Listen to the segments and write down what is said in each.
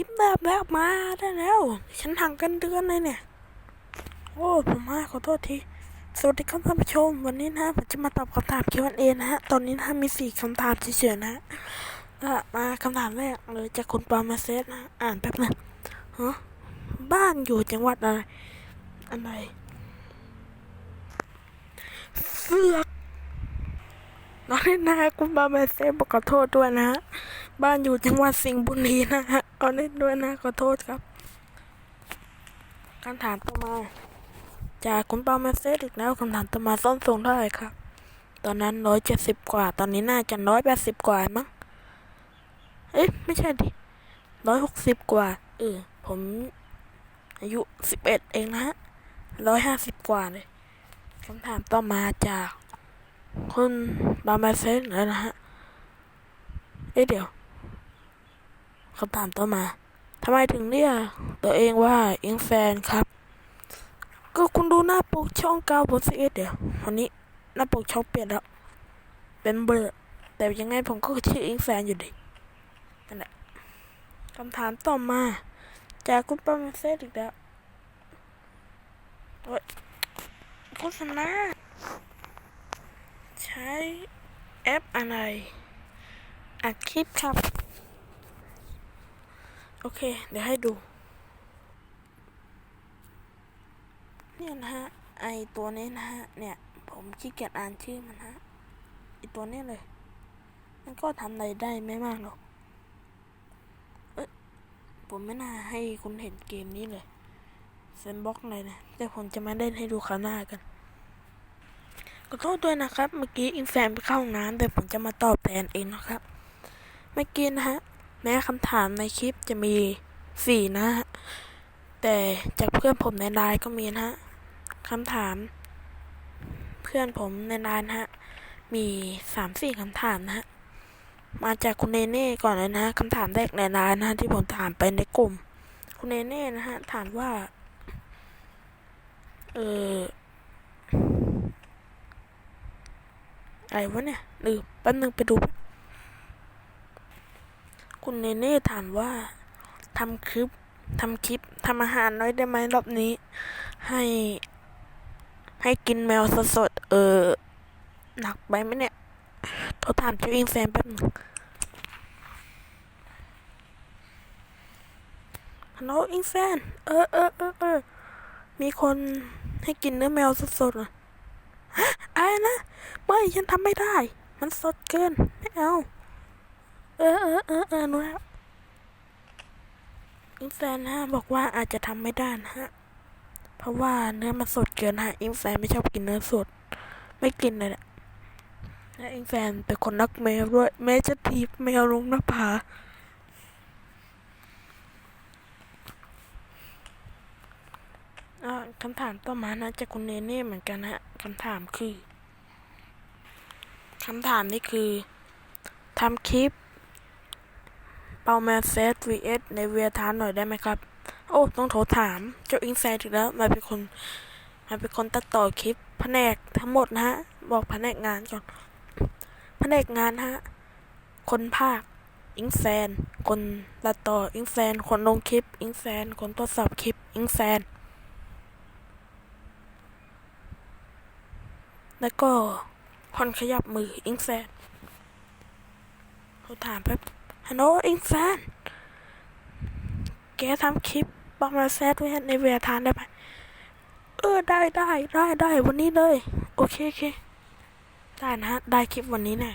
ลิปแบบแบบมาได้แล้ว ฉันทางกันเดือนเลยเนี่ย โอ้ผมมาขอโทษที สวัสดีครับท่านผู้ชม วันนี้นะผมจะมาตอบคำถาม Q&A นะฮะ ตอนนี้นะมีสี่คำถามเฉยๆนะฮะอะมาคำถามแรกเลยจากคุณปามาเซสนะ อ่านแป๊บหนึงฮะบ้านอยู่จังหวัดอะไร อะไรเสือกน้องนี่นะคุณปามาเซสบอกขอโทษด้วยนะฮะ บ้านอยู่จังหวัดสิงห์บุรีนะฮะ เอาเล่นด้วยนะขอโทษครับคำถามต่อมา จากคุณปามเซสอีกแล้วคำถามต่อมาส้นสูงเท่าไหร่ครับ ตอนนั้นร้อยเจ็ดสิบกว่า ตอนนี้น่าจะร้อยแปดสิบกว่ามั้งเอ๊ะไม่ใช่ดิร้อยหกสิบกว่าเออผมอายุสิบเอ็ดเองนะฮะร้อยห้าสิบกว่าเลยคำถามต่อมาจาก คุณปามาเซสแล้วนะฮะ เอ๊ะเดี๋ยว คำถามต่อมาทำไมถึงเรียกตัวเองว่าอิงแฟนครับ ก็คุณดูหน้าปกช่องเก้าบนสิเอ็ดเดี๋ยววันนี้หน้าปกช่องเปลี่ยนแล้ว เป็นเบลอแต่ยังไงผมก็ชื่ออิงแฟนอยู่ดีนั่นแหละคำถามต่อมา จากคุณปาเมเซตอีกแล้วโฆษณาใช้แอปอะไรอัดคลิปครับ โอเค เดี๋ยวให้ดู เนี่ยนะฮะ ไอตัวนี้นะฮะ เนี่ย ผมขี้เกียจอ่านชื่อมันฮะไอตัวนี้เลย มันก็ทำอะไรได้ไม่มากหรอก เอ้ยผมไม่น่าให้คุณเห็นเกมนี้เลยเซนบ็อกเลยนะ แต่ผมจะมาเล่นให้ดูคราวหน้ากันขอโทษด้วยนะครับ เมื่อกี้อินแฟนไปเข้าห้องน้ำแต่ผมจะมาตอบแทนเองนะครับ เมื่อกี้นะฮะ แม้คำถามในคลิปจะมีสี่นะฮะ แต่จากเพื่อนผมในไลน์ก็มีนะฮะคำถาม เพื่อนผมในไลน์นะฮะ มีสามสี่คำถามนะฮะ มาจากคุณเนเน่ก่อนเลยนะคำถามแรกในไลน์นะฮะที่ผมถามไปในกลุ่ม คุณเนเน่นะฮะ ถามว่า เอออะไรวะเนี่ยลืมแป๊บนึงไปดูแป๊บ คุณเนเน่ถามว่าทำคลิปทำคลิปทำอาหารน้อยได้ไหมรอบนี้ ให้ ให้กินแมวสดๆเออหนักไปไหมเนี่ยโทรถามเจ้าอิงแฟนแป๊บนึงฮัลโหลอิงแฟน เออเออเออเออมีคนให้กินเนื้อแมวสดๆเหรอฮะอะไรนะไม่ฉันทำไม่ได้ มันสดเกิน ไม่เอา เออเออเออเออรู้แล้วอิงแฟนฮะบอกว่าอาจจะทำไม่ได้นะฮะ เพราะว่าเนื้อมันสดเกินฮะอิงแฟนไม่ชอบกินเนื้อสด ไม่กินเลยแหละและอิงแฟนเป็นคนรักแมวด้วยแม้จะทีบแมวลงหน้าผาอ่าคำถามต่อมานะจากคุณเนเน่เหมือนกันฮะคำถามคือคำถามนี่คือทำคลิป เปาแมนเซต vs ในเวียทานหน่อยได้ไหมครับ โอ้ ต้องโทรถาม เจ้าอิงแฟนอีกแล้วมาเป็นคน มาเป็นคนตัดต่อคลิปแผนกทั้งหมดนะฮะ บอกแผนกงานก่อนแผนกงานฮะ คนภาคอิงแฟนคนตัดต่ออิงแฟนคนลงคลิปอิงแฟนคนตรวจสอบคลิปอิงแฟนแล้วก็คนขยับมืออิงแฟนโทรถามแป๊บ ฮัลโหลอิงแฟน แกทำคลิปบางมาแซดไว้ในเวียทานได้ไหมเออได้ได้ได้ได้วันนี้เลย โอเคโอเคได้นะฮะ ได้คลิปวันนี้แน่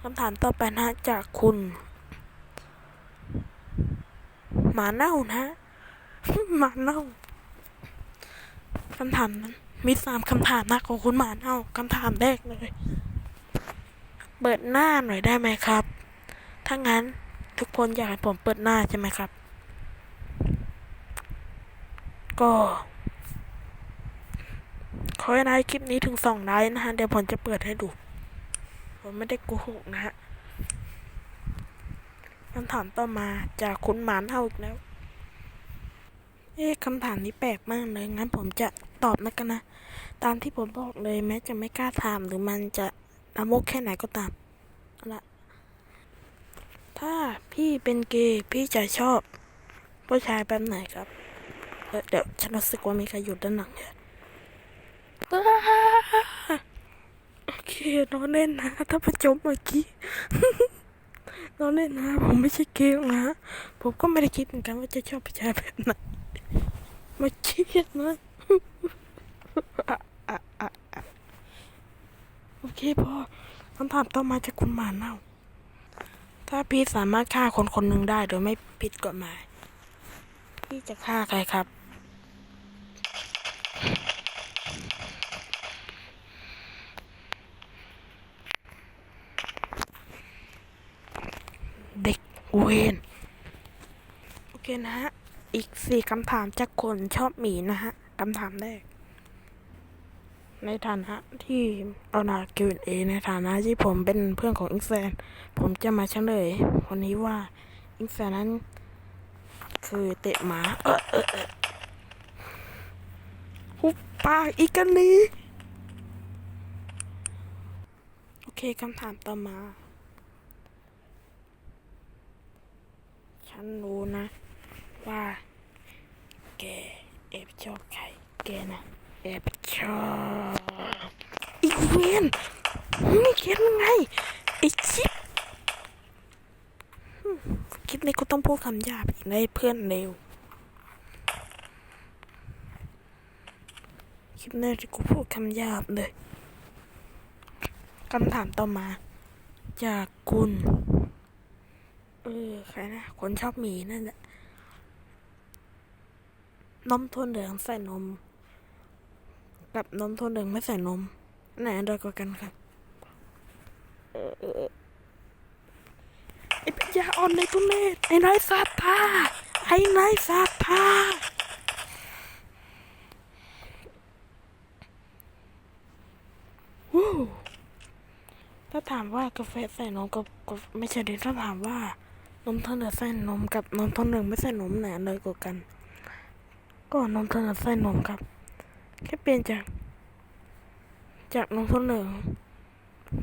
คำถามต่อไปนะ จากคุณ หมาเน่านะฮะหมาเน่าคำถามนั้นมีสามคำถามนะของคุณหมาเน่าคำถามแรกเลย เปิดหน้าหน่อยได้ไหมครับ ถ้างั้น ทุกคนอยากให้ผมเปิดหน้าใช่ไหมครับ ก็ ขอให้ได้คลิปนี้ถึงสองไลค์นะฮะ เดี๋ยวผมจะเปิดให้ดู ผมไม่ได้โกหกนะฮะคำถามต่อมาจากคุณหมานเฮาอีกแล้ว เอ๊ะคำถามนี้แปลกมากเลย งั้นผมจะตอบนะกันนะ ตามที่ผมบอกเลยแม้จะไม่กล้าถามหรือมันจะละมกแค่ไหนก็ตามเอาละ ถ้าพี่เป็นเกย์พี่จะชอบผู้ชายแบบไหนครับเดี๋ยวฉันรู้สึกว่ามีใครอยู่ด้านหลังเนี่ยอ้โอเคนอนเล่นนะถ้าประจบเมื่อกี้นอนเล่นนะ ผมไม่ใช่เกย์นะ ผมก็ไม่ได้คิดเหมือนกันว่าจะชอบผู้ชายแบบไหนม่เครียดนะอะอะอะอะโอเคพอคำถามต่อมาจากคุณหมาเน่า ถ้าพี่สามารถฆ่าคนคนหนึ่งได้โดยไม่ผิดกฎหมาย พี่จะฆ่าใครครับ เด็กเวนโอเคนะฮะ อีกสี่คำถามจากคนชอบหมีนะฮะคำถามแรก ในฐานะที่เอานาเกวเอในฐานะที่ผมเป็นเพื่อนของอิงแซน ผมจะมาเฉลยวันนี้ว่าอิงแซนนั้น คือเตะหมาเออเออเออหุบปากอีกกันนี้โอเคคำถามต่อมา ฉันรู้นะ ว่า แกแอบชอบใครแกนะแอบ ชอบอีเวนไม่เขียนไงไอชิปอืมคลิปนี้ก็ต้องพูดคำหยาบอีกได้เพื่อนเร็ว คลิปนี้กูพูดคำหยาบเลยคำถามต่อมา จากคุณ เออ ใครนะ คนชอบหมีนั่นแหละนมทวนเหลืองใส่นม กับนมทนเหลืองไม่ใส่นมอันไหนอร่อยกว่ากันครับไอ้ปัญญาอ่อนในทุเนศไอ้นายซาตาไอ้นายซาตาวู้ถ้าถามว่ากาแฟใส่นมกับกับไม่ใช่ดิถ้าถามว่านมทนเหลืองใส่นมกับนมทนเหลืองไม่ใส่นมไหนอร่อยกว่ากัน ก็นมทนเหลืองใส่นมครับ แค่เปลี่ยนจาก จากนมข้นเหลือง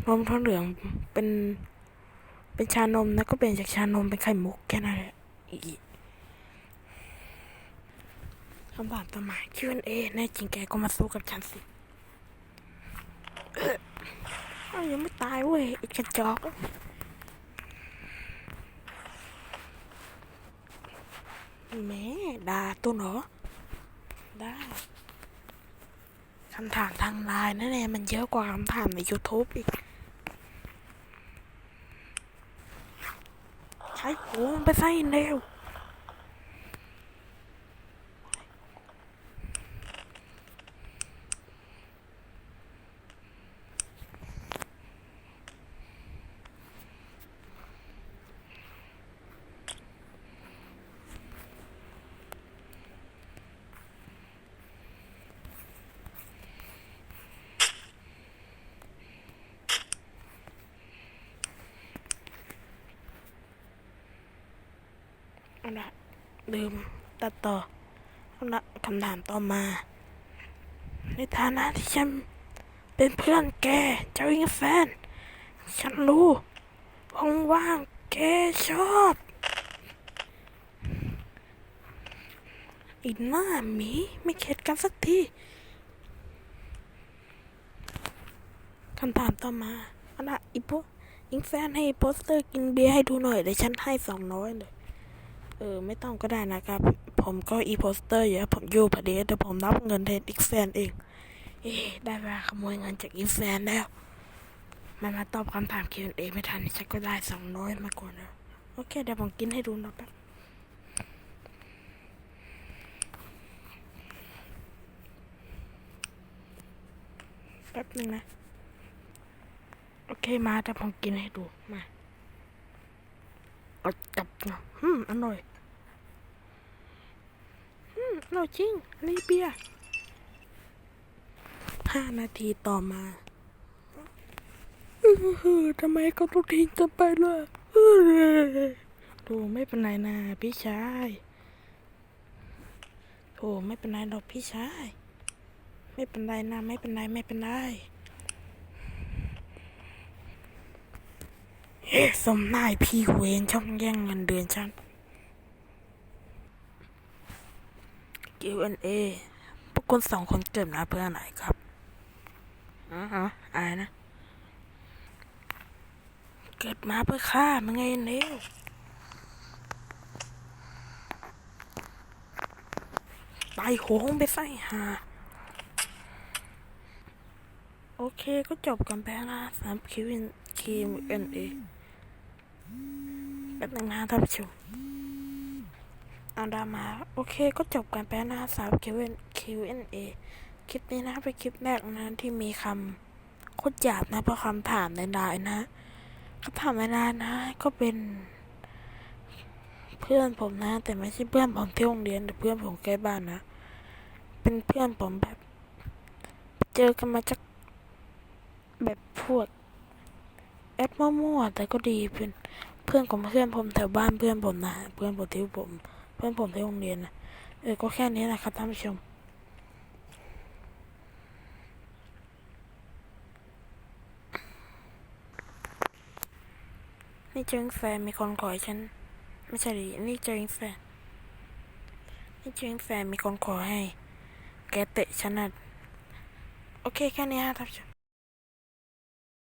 นมข้นเหลืองเป็นเป็นชานมแล้วก็เปลี่ยนจากชานมเป็นไข่มุกแค่นั้นแหละอีกคำถามต่อมา Q&A แน่จริงแกก็มาสู้กับฉันสิเอ้อยังไม่ตายเว้ยไอีกระจอกแม่ด่าตัวเหรอได้ คำถามทางไลน์นั่นเองมันเยอะกว่าคำถามใน YouTube อีกใช้หูมันไปใส่เร็ว เอาละลืมตัดต่อเอาละคำถามต่อมา ในฐานะที่ฉันเป็นเพื่อนแกเจ้าอิงแฟน ฉันรู้ว่างๆแกชอบอีหน้าหมีไม่เข็ดกันสักทีคำถามต่อมาเอาละอีโปอิงแฟนให้โปสเตอร์กินเบียร์ให้ดูหน่อยเดี๋ยวฉันให้สองน้อยเลย ออ ไม่ต้องก็ได้นะครับ ผมก็อีโพสเตอร์อยู่ผมอยู่พอดีเดี๋ยวผมรับเงินแทนอีกแฟนเองเอ๊ได้เวลาขโมยเงินจากอีแฟนแล้ว มันมาตอบคำถาม Q&A ไม่ทันฉันก็ได้สองร้อยมาก่อนแล้วโอเค เดี๋ยวผมกินให้ดูนะแป๊บแป๊บหนึ่งนะ โอเคมาแต่ผมกินให้ดูมาเอาจับเนาะอืมอร่อย อืมอร่อยจริงอันนี้เบียห้านาทีต่อมาทำไมเขาต้องทิ้งกันไปล่ะอื้อดูไม่เป็นไรนะพี่ชายโอ้ไม่เป็นไรหรอกพี่ชาย ไม่เป็นไรนะ ไม่เป็นไร ไม่เป็นไร เฮ้สมนายพี่เวนช่องแย่งเงินเดือนฉัน Q&A พวกคุณสองคนเกิดมาเพื่อไหนครับอ๋อฮะอะไรนะ เกิดมาเพื่อฆ่ามันไงเนวตายโหงไปใส่หาโอเคก็จบกันไปลนะสามคิวคิวเอ็นเอแป๊บนึงนะท่านผู้ชม อาดามา โอเคก็จบกันไปนะสามคิวเอ็นคิวเอ็นเอคลิปนี้นะเป็นคลิปแรกนะที่มีคำโคตรหยาบนะเพราะคำถามในไลน์นะคำถามในไลน์นะ ก็เป็น เพื่อนผมนะ แต่ไม่ใช่เพื่อนผมที่โรงเรียนหรือเพื่อนผมใกล้บ้านนะ เป็นเพื่อนผมแบบ เจอกันมาจากแบบพวกแอดมั่วๆแต่ก็ดีเพื่อนเพื่อนของเพื่อนผมแถวบ้านเพื่อนผมนะเพื่อนผมที่ผม พื่อนผมที่โรงเรียนนะเออก็แค่นี้นะครับท่านผู้ชมนี่เจิงแฟนมีคนขอให้ฉัน ไม่ใช่ดินี่เจิงแฟนนี่เจิงแฟนมีคนขอให้ แกเตะฉันนะโอเคแค่นี้ฮะท่านผู้ชม